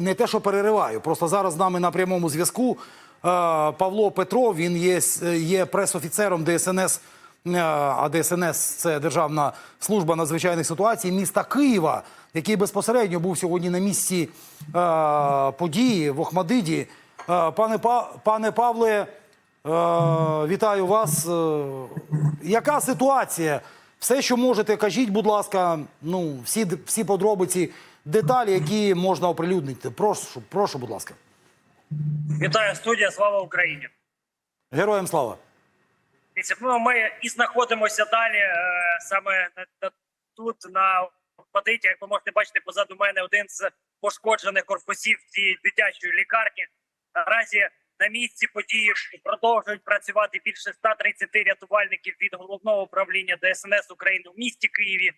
не те, що перериваю. Просто зараз з нами на прямому зв'язку е, Павло Петров. Він є, с- є пресофіцером ДСНС. е, А ДСНС це Державна служба надзвичайних ситуацій міста Києва, який безпосередньо був сьогодні на місці е, події в Охмадиді. Е, Пане, Па- пане Павле, е, вітаю вас. Е, Яка ситуація? Все, що можете, кажіть, будь ласка, ну, всі, всі подробиці, деталі, які можна оприлюднити. Прошу, прошу, будь ласка. Вітаю студія, слава Україні. Героям слава. Ну, Ми і знаходимося далі е, саме тут на Падиті. Як ви можете бачити, позаду мене один з пошкоджених корпусів цієї дитячої лікарні. Наразі на місці події продовжують працювати більше 130 рятувальників від головного управління ДСНС України в місті Києві.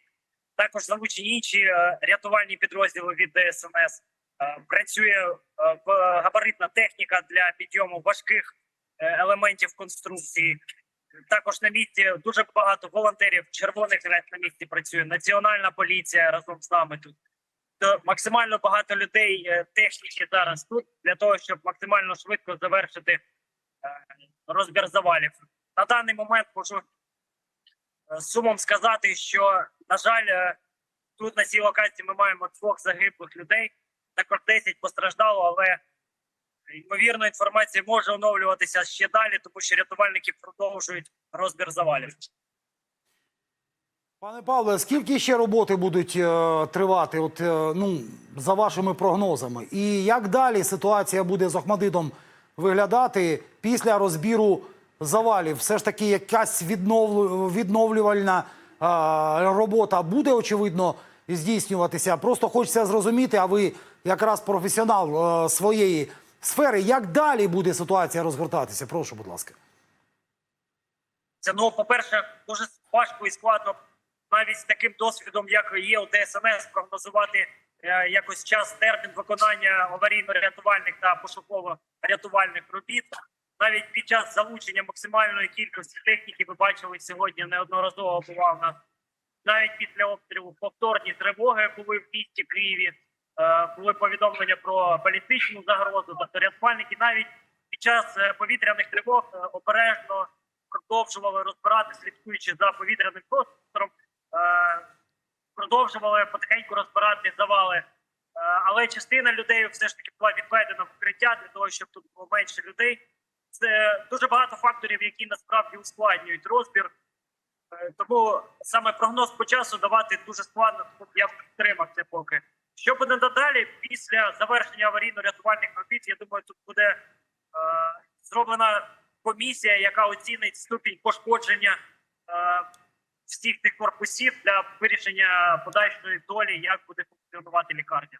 Також залучені інші е, рятувальні підрозділи від ДСНС. Е, Працює е, габаритна техніка для підйому важких елементів конструкції. Також на місці дуже багато волонтерів червоних на місці працює. Національна поліція разом з нами тут. Максимально багато людей техніки зараз тут для того, щоб максимально швидко завершити розбір завалів. На даний момент можу сумом сказати, що на жаль, е, тут на цій локації ми маємо двох загиблих людей. Також 10 постраждало, але ймовірно інформація може оновлюватися ще далі, тому що рятувальники продовжують розбір завалів. Пане Павле, скільки ще роботи будуть е, тривати, от, е, ну, за вашими прогнозами? І як далі ситуація буде з Охмадитом виглядати після розбіру завалів? Все ж таки, якась відновлю, відновлювальна робота буде, очевидно, здійснюватися. Просто хочеться зрозуміти, а ви якраз професіонал е, своєї сфери, як далі буде ситуація розгортатися? Прошу, будь ласка. Це ну, по-перше, дуже важко і складно навіть з таким досвідом, як є у ДСНС, прогнозувати е, якось час термін виконання аварійно-рятувальних та пошуково-рятувальних робіт. Навіть під час залучення максимальної кількості техніки, ви бачили сьогодні неодноразово бував нас. Навіть після обстрілу повторні тривоги були в місті Києві. Е, були повідомлення про балістичну загрозу. Тобто рятувальники навіть під час е, повітряних тривог е, обережно продовжували розбирати, слідкуючи за повітряним простором, продовжували потихеньку розбирати завали. Але частина людей все ж таки була відведена в укриття для того, щоб тут було менше людей. Це дуже багато факторів, які насправді ускладнюють розбір. Е, Тому саме прогноз по часу давати дуже складно, тому я втримав це поки. Що буде надалі після завершення аварійно-рятувальних робіт? Я думаю, тут буде е, зроблена комісія, яка оцінить ступінь пошкодження е, всіх тих корпусів для вирішення подальшої долі, як буде функціонувати лікарня.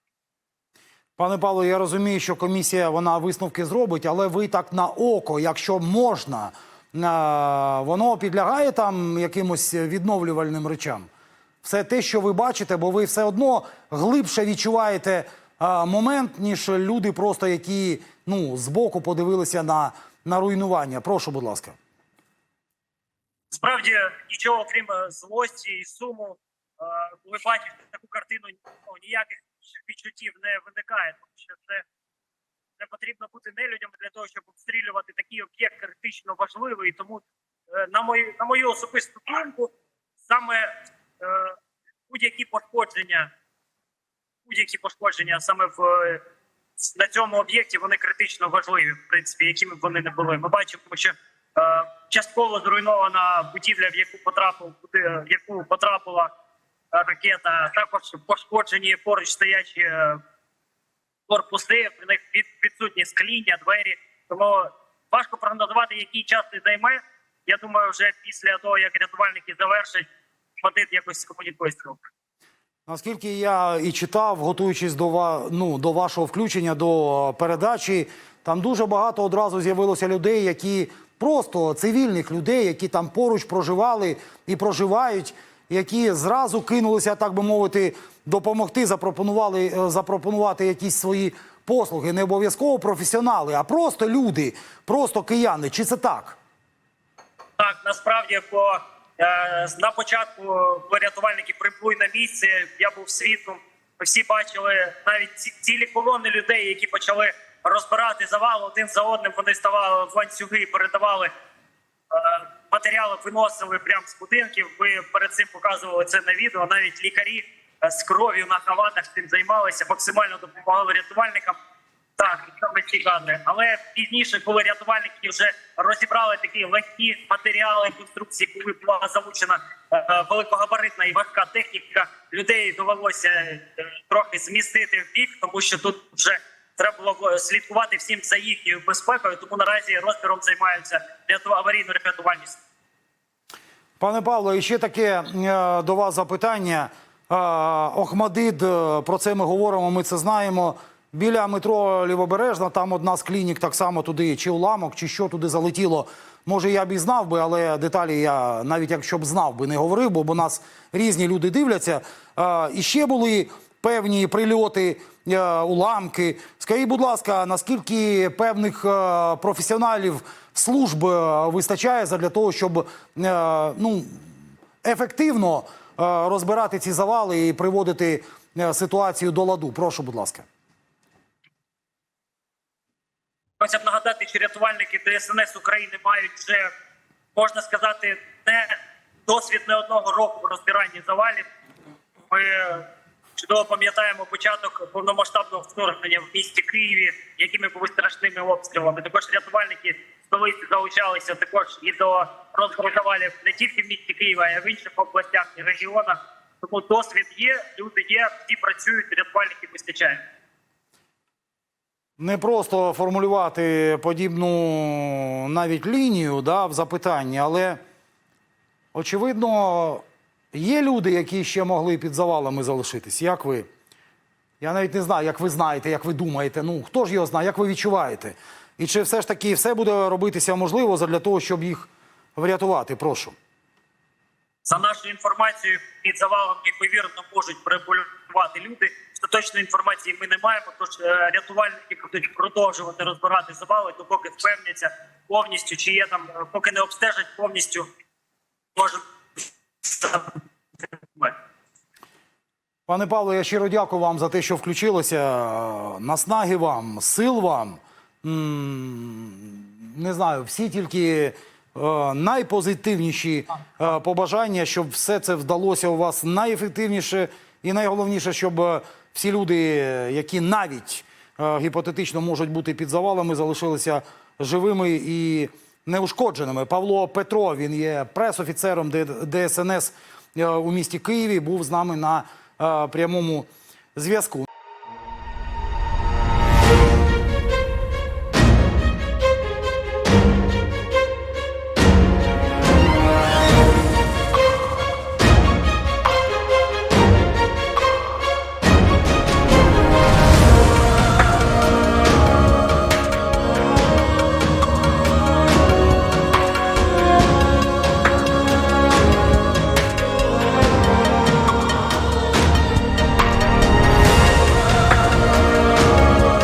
Пане Павло, я розумію, що комісія вона висновки зробить, але ви так на око, якщо можна, е, воно підлягає там якимось відновлювальним речам. Все те, що ви бачите, бо ви все одно глибше відчуваєте е, момент, ніж люди, просто які ну збоку подивилися на, на руйнування. Прошу, будь ласка. Справді нічого окрім е, злості і суму, коли бачиш таку картину, ну, ніяких відчуттів не виникає, тому що це не потрібно бути нелюдям для того, щоб обстрілювати такий об'єкт критично важливий. І Тому, е, на мою на мою особисту думку, саме е, будь-які пошкодження, будь-які пошкодження саме в е, на цьому об'єкті вони критично важливі, в принципі, якими б вони не були. Ми бачимо, що е, частково зруйнована будівля, в яку потрапив, в яку потрапила е, ракета, також пошкоджені поруч стоячі е, корпуси, в них від, відсутні скління, двері. Тому важко прогнозувати, який час це займе. Я думаю, вже після того, як рятувальники завершать, хватить якось комунікує з. Наскільки я і читав, готуючись до ну, до вашого включення до передачі, там дуже багато одразу з'явилося людей, які просто цивільних людей, які там поруч проживали і проживають, які зразу кинулися, так би мовити, допомогти, запропонували е, запропонувати якісь свої послуги. Не обов'язково професіонали, а просто люди, просто кияни. Чи це так? Так, насправді, по е, на початку коли рятувальники прибули на місце. Я був свідком Ми всі бачили навіть ці- цілі колони людей, які почали розбирати завал один за одним. Вони ставали в ланцюги передавали е, матеріали, виносили прямо з будинків. Ви перед цим показували це на відео. Навіть лікарі е, з кров'ю на халатах цим займалися, максимально допомагали рятувальникам. Так, саме ці кадри. Але пізніше, коли рятувальники вже розібрали такі легкі матеріали конструкції, коли була залучена е, великогабаритна і важка техніка, людей довелося е, трохи змістити в бік, тому що тут вже треба було слідкувати всім за їхньою безпекою. Тому наразі розбіром займаються ряту- аварійно-рятувальні служби. Пане Павло, і ще таке е, до вас запитання. Е, Охмадид, е, про це ми говоримо, ми це знаємо. Біля метро Лівобережна, там одна з клінік так само туди, чи уламок, чи що туди залетіло. Може, я б і знав би, але деталі я навіть якщо б знав би, не говорив, бо, бо нас різні люди дивляться. І ще були певні прильоти, уламки. Скажіть, будь ласка, наскільки певних професіоналів служб е, вистачає для того, щоб е, ну, ефективно е, розбирати ці завали і приводити ситуацію до ладу? Прошу, будь ласка. Хочеться б нагадати, що рятувальники ДСНС України мають вже, можна сказати, не досвід не одного року в розбиранні завалів. Ми чудово пам'ятаємо початок повномасштабного вторгнення в місті Києві, якими були страшними обстрілами. Також рятувальники столиці залучалися також і до розбору не тільки в місті Києва, а й в інших областях і регіонах. Тому досвід є, люди є, всі працюють, рятувальників вистачає. Не просто формулювати подібну навіть лінію да, в запитанні, але очевидно, є люди, які ще могли під завалами залишитись. Як ви? Я навіть не знаю, як ви знаєте, як ви думаєте. Ну хто ж його знає, як ви відчуваєте? І чи все ж таки все буде робитися можливо для того, щоб їх врятувати? Прошу. За нашою інформацією, під завалом ймовірно можуть переболювати люди. Остаточної інформації ми не маємо. Тож е, рятувальники будуть продовжувати розбирати завали, допоки впевняться повністю, чи є там, е, поки не обстежать повністю. Може Пане Павло, я щиро дякую вам за те, що включилися. Наснаги вам, сил вам. Не знаю, всі тільки е, найпозитивніші е, побажання, щоб все це вдалося у вас найефективніше і найголовніше, щоб е, всі люди, які навіть е, гіпотетично можуть бути під завалами, залишилися живими і неушкодженими. Павло Петро, він є пресофіцером ДСНС е, у місті Києві, був з нами на е, прямому зв'язку.